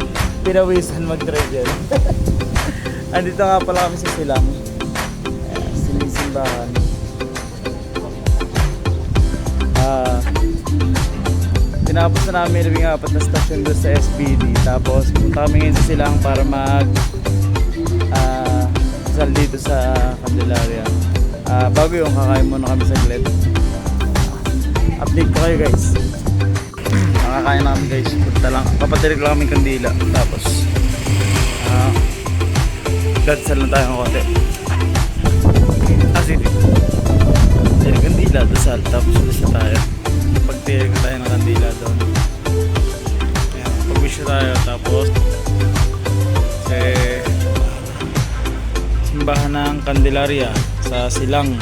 Pinawisan mag-drive yan. Andito nga pala kami sa silang. Ayan, sinisimbahan. Ah, tinapos na namin yung apat na station doon sa SBD. Tapos punta kami ngayon sa silang para mag ah sal dito sa Candelaria. Ah, bago yung kakain muna kami saglit. Update ko kayo guys. Nakakain na kami guys. Punta lang. Papatirik lang kami kandila. Tapos ah dadsal lang tayo ng konti. Ah, sige. Tirik kandila, dasal. Tapos ulis na tayo. Pagtirik na tayo ng kandila doon. Ayan, pag-wish na tayo. Tapos eh simbahan ng Candelaria sa Silang.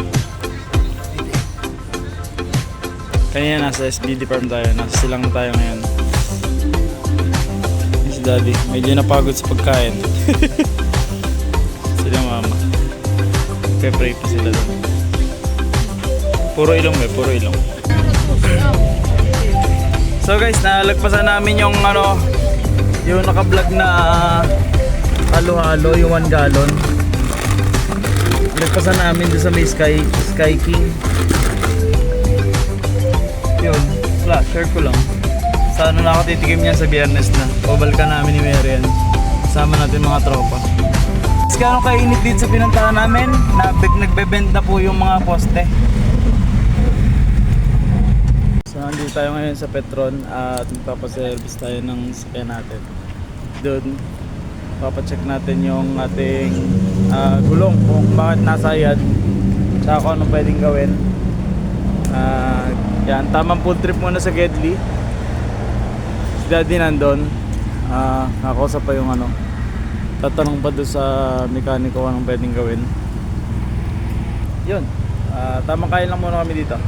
Kanina nasa SBD farm tayo, nasa Silang tayo ngayon. Si daddy, medyo napagod sa pagkain. sila mama. Pe-pray pa sila doon. Puro ilong eh, puro ilong. So guys, nalagpasan namin yung ano, yung naka-vlog na halo-halo, yung 1 gallon. Nagpasan namin doon sa may Sky, Sky King. Yun, wala, share ko lang. Sa ano na ako titikim niya sa biyernes na. Babalikan namin ni Marian. Kasama natin mga tropa. Mas gano'ng kainit dito sa pinuntahan namin, na nagbebend na po yung mga poste. So nandito tayo ngayon sa Petron at magpapaservice tayo ng sakyan natin. Doon, papacheck natin yung ating ah, gulong kung bakit nasa yan tsaka kung anong pwedeng gawin. Ah, yan, tamang food trip muna sa Gedli. Si Daddy nandun. Ah, nakausap pa yung ano. Tatanong pa doon sa mekaniko kung anong pwedeng gawin. Yun. Ah, tamang kain lang muna kami dito.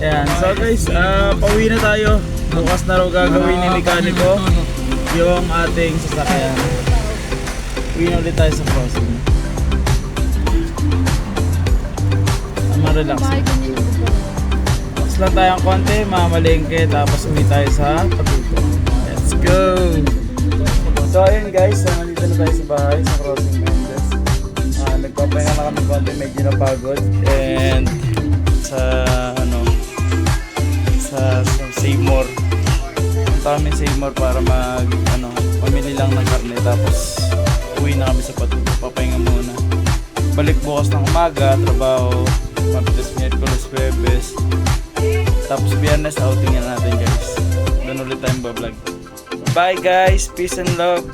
Ayan, so guys, ah, pauwi na tayo. Bukas na raw gagawin ni mekaniko yung ating sasakyan. Uwi na ulit tayo sa crossing. Ang relax. Tapos lang tayong konti, mamalengke, tapos uwi tayo sa Patuto. Let's go! So ayun guys, so, nandito na tayo sa bahay, sa crossing Mendes. Ah, nagpapahinga na kami konti, medyo napagod. And sa ano, sa, sa Seymour. Punta kami Seymour para mag, ano, pamili lang ng karne. Tapos uwi na kami sa Patuto, papahinga muna. Balik bukas ng umaga, trabaho, Huwebes. Tapos biyernes, outing na natin guys. Doon ulit tayong bablog. Bye guys, peace and love.